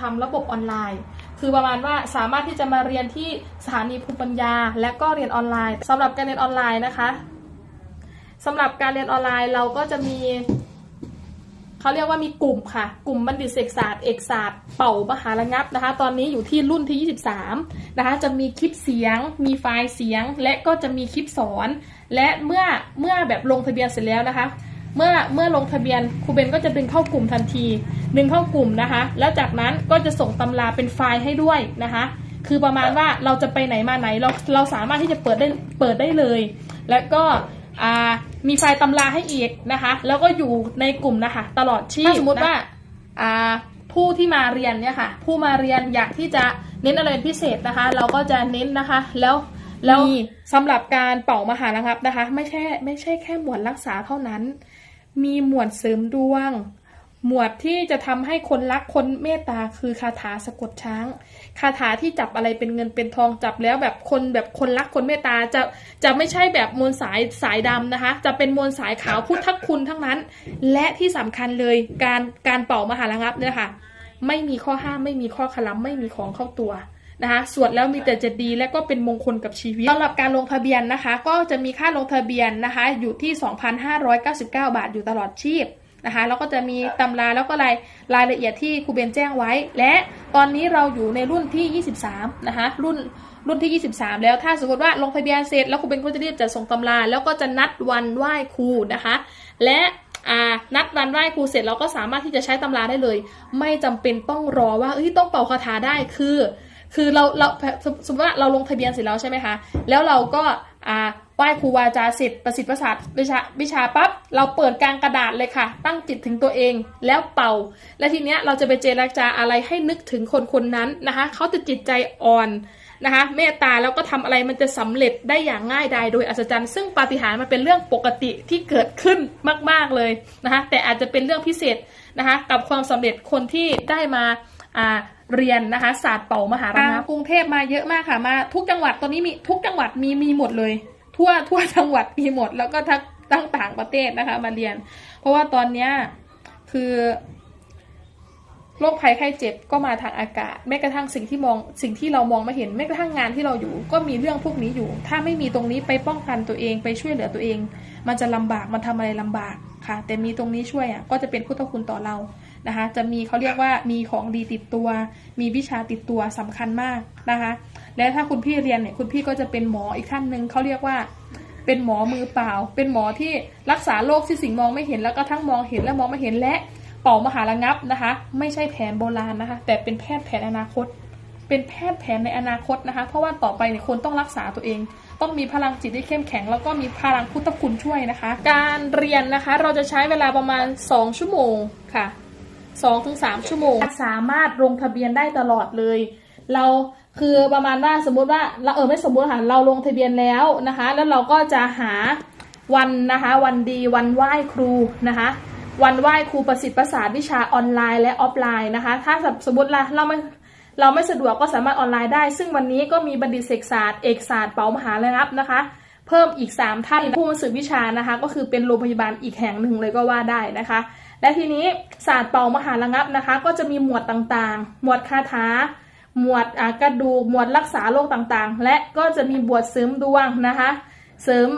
ทำระบบออนไลน์ คือประมาณว่าสามารถที่จะมาเรียนที่สถานีภูมิปัญญา และก็เรียนออนไลน์สำหรับการเรียนออนไลน์นะคะสำหรับการเรียนออนไลน์เราก็จะมีเขาเรียกว่ามีกลุ่มค่ะ กลุ่มบัณฑิตเศรษฐศาสตร์เอกศาสตร์เป่ามหาระงับนะคะ ตอนนี้อยู่ที่รุ่นที่ 23 นะคะ จะมีคลิปเสียง มีไฟล์เสียง และก็จะมีคลิปสอน และเมื่อเมื่อแบบลงทะเบียนเสร็จแล้วนะคะ เมื่อเมื่อลงทะเบียนครูเบนก็จะดึงเข้ากลุ่มทันที ดึงเข้ากลุ่มนะคะ แล้วจากนั้นก็จะส่งตำราเป็นไฟล์ให้ด้วยนะคะ คือประมาณว่าเราจะไปไหนมาไหนเราเราสามารถที่จะเปิดได้เปิดได้เลย แล้วก็อ่ามีไฟล์ตำราให้อีกนะคะ แล้วก็อยู่ในกลุ่มนะคะ ตลอดชีพถ้าสมมติว่าอ่าผู้ที่มาเรียนเนี่ยค่ะ ผู้มาเรียนอยากที่จะเน้นอะไรเป็นพิเศษนะคะ เราก็จะเน้นนะคะแล้วแล้วสำหรับการเป่ามหาระงับนะคะ ไม่ใช่ไม่ใช่แค่หมวดรักษาเท่านั้น มีหมวดเสริมดวง หมวดที่จะทำให้คนรักคนเมตตาคือคาถาสะกดช้าง คาถาที่จับอะไรเป็นเงินเป็นทองจับแล้วแบบคนแบบคนรักคนเมตตาจะจะไม่ใช่แบบมวลสายสายดำนะคะ จะเป็นมวลสายขาวพุทธคุณทั้งนั้น และที่สำคัญเลยการการเป่ามหาระงับเนี่ยค่ะ ไม่มีข้อห้ามไม่มีข้อขลัไม่มีของเข้าตัวนะคะสวดแล้วมีแต่จะดีและก็เป็นมงคลกับชีวิตสำหรับการลงทะเบียนนะคะ ก็จะมีค่าลงทะเบียนนะคะ อยู่ที่ 2,599 บาทอยู่ตลอดชีพ นะคะแล้วก็จะมีตำราแล้วก็รายรายละเอียดที่ครูเบนแจ้งไว้ และตอนนี้เราอยู่ในรุ่นที่ 23 นะคะรุ่นรุ่นที่ 23 แล้วถ้าสมมติว่าลงทะเบียนเสร็จแล้วครูเบนก็จะรีบจัดส่งตำรา แล้วก็จะนัดวันไหว้ครูนะคะ และอ่านัดวันไหว้ครูเสร็จเราก็สามารถที่จะใช้ตำราได้เลย ไม่จำเป็นต้องรอว่าเอ้ยต้องเป่าคาถาได้คือ คือเราเราสมมติว่าเราลงทะเบียนเสร็จแล้วใช่ไหมคะแล้วเราก็อ่า ไหว้ครูวาจาเสร็จประสิทธิ์ประสาทวิชาวิชาปั๊บเราเปิดกลางกระดาษเลยค่ะ ตั้งจิตถึงตัวเองแล้วเป่า และทีเนี้ยเราจะไปเจรจาอะไรให้นึกถึงคนคนนั้นนะคะเขาจะจิตใจอ่อนนะคะเมตตาแล้วก็ทำอะไรมันจะสำเร็จได้อย่างง่ายดายโดยอัศจรรย์ ซึ่งปาฏิหาริย์มันเป็นเรื่องปกติที่เกิดขึ้นมาก ๆเลยนะคะแต่อาจจะเป็นเรื่องพิเศษนะคะกับความสำเร็จคนที่ได้มาอ่าเรียนนะคะศาสตร์เป่ามหาระงับกรุงเทพมาเยอะมากค่ะมาทุกจังหวัดตอนนี้มีทุกจังหวัดมีมีหมดเลย ทั่วทั่วจังหวัดมีหมด แล้วก็ทั้งตั้งต่างประเทศนะคะ มาเรียน เพราะว่าตอนเนี้ยคือโรคภัยไข้เจ็บก็มาทางอากาศ แม้กระทั่งสิ่งที่มองสิ่งที่เรามองไม่เห็นแม้กระทั่งงานที่เราอยู่ ก็มีเรื่องพวกนี้อยู่ ถ้าไม่มีตรงนี้ไปป้องกันตัวเองไปช่วยเหลือตัวเอง มันจะลำบากมันทำอะไรลำบากค่ะ แต่มีตรงนี้ช่วยอะก็จะเป็นพุทธคุณต่อเรานะคะ จะมีเขาเรียกว่ามีของดีติดตัว มีวิชาติดตัวสำคัญมากนะคะ และถ้าคุณพี่เรียนเนี่ยคุณพี่ก็จะเป็นหมออีกท่านหนึ่งเขาเรียกว่าเป็นหมอมือเปล่า เป็นหมอที่รักษาโรคที่สิ่งมองไม่เห็นแล้วก็ทั้งมองเห็นและมองไม่เห็นและเป่ามหาระงับนะคะ ไม่ใช่แผนโบราณนะคะ แต่เป็นแพทย์แผนอนาคต เป็นแพทย์แผนในอนาคตนะคะ เพราะว่าต่อไปเนี่ยคนต้องรักษาตัวเอง ต้องมีพลังจิตที่เข้มแข็ง แล้วก็มีพลังพุทธคุณช่วยนะคะ การเรียนนะคะเราจะใช้เวลาประมาณ 2 ชั่วโมงค่ะสองถึงสามชั่วโมง สามารถลงทะเบียนได้ตลอดเลย เรา คือประมาณว่าสมมุติว่าเราเออไม่สมมุติค่ะเราลงทะเบียนแล้วนะคะ แล้วเราก็จะหาวันนะคะ วันดีวันไหว้ครูนะคะวันไหว้ครูประสิทธิ์ประสาทวิชาออนไลน์และออฟไลน์นะคะ ถ้าสมมติละเราไม่เราไม่สะดวกก็สามารถออนไลน์ได้ ซึ่งวันนี้ก็มีบัณฑิตเศรษฐศาสตร์เอกศาสตร์เปามหาระงับนะคะ เพิ่มอีก 3 ท่านผู้มาสืบวิชานะคะ ก็คือเป็นโรงพยาบาลอีกแห่งหนึ่งเลยก็ว่าได้นะคะ และทีนี้ศาสตร์เปามหาระงับนะคะ ก็จะมีหมวดต่างๆ หมวดคาถา หมวดกระดูกหมวดรักษาโรคต่างๆ และก็จะมีบวชเสริมดวงนะคะเสริม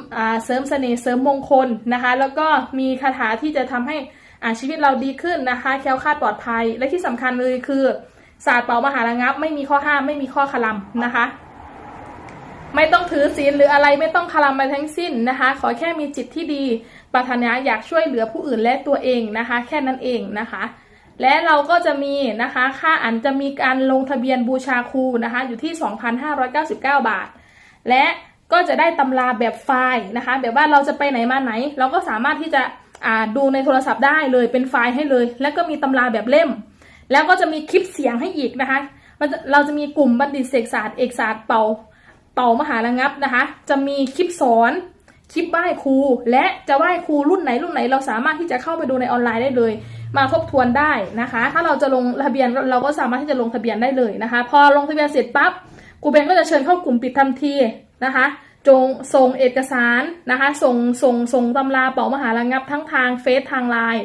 เสริมเสน่ห์เสริมมงคลนะคะ แล้วก็มีคาถาที่จะทำให้ชีวิตเราดีขึ้นนะคะ แคล้วคลาดปลอดภัย และที่สำคัญเลยคือศาสตร์เป่ามหาระงับ ไม่มีข้อห้ามไม่มีข้อขลำนะคะ ไม่ต้องถือศีลหรืออะไรไม่ต้องคารมไปทั้งสิ้นนะคะ ขอแค่มีจิตที่ดีปรารถนาอยากช่วยเหลือผู้อื่นและตัวเองนะคะ แค่นั้นเองนะคะ และเราก็จะมีนะคะค่าอันจะมีการลงทะเบียนบูชาครูนะคะอยู่ที่ 2,599 บาท และก็จะได้ตำราแบบไฟล์นะคะแบบว่าเราจะไปไหนมาไหน เราก็สามารถที่จะอ่าดูในโทรศัพท์ได้เลยเป็นไฟล์ให้เลย แล้วก็มีตำราแบบเล่ม แล้วก็จะมีคลิปเสียงให้อีกนะคะมันเราจะมีกลุ่มบัณฑิตเศรษฐศาสตร์เอกศาสตร์เป่าเป่ามหาระงับนะคะ จะมีคลิปสอนคลิปไหว้ครู และจะไหว้ครูรุ่นไหนรุ่นไหน เราสามารถที่จะเข้าไปดูในออนไลน์ได้เลย มาทบทวนได้นะคะ ถ้าเราจะลงทะเบียนเราก็สามารถที่จะลงทะเบียนได้เลยนะคะ พอลงทะเบียนเสร็จปั๊บครูเบนก็จะเชิญเข้ากลุ่มปิดทันทีนะคะจงส่งเอกสารนะคะ ส่งส่งส่งตำราเป่ามหาระงับทั้งทางเฟซทางไลน์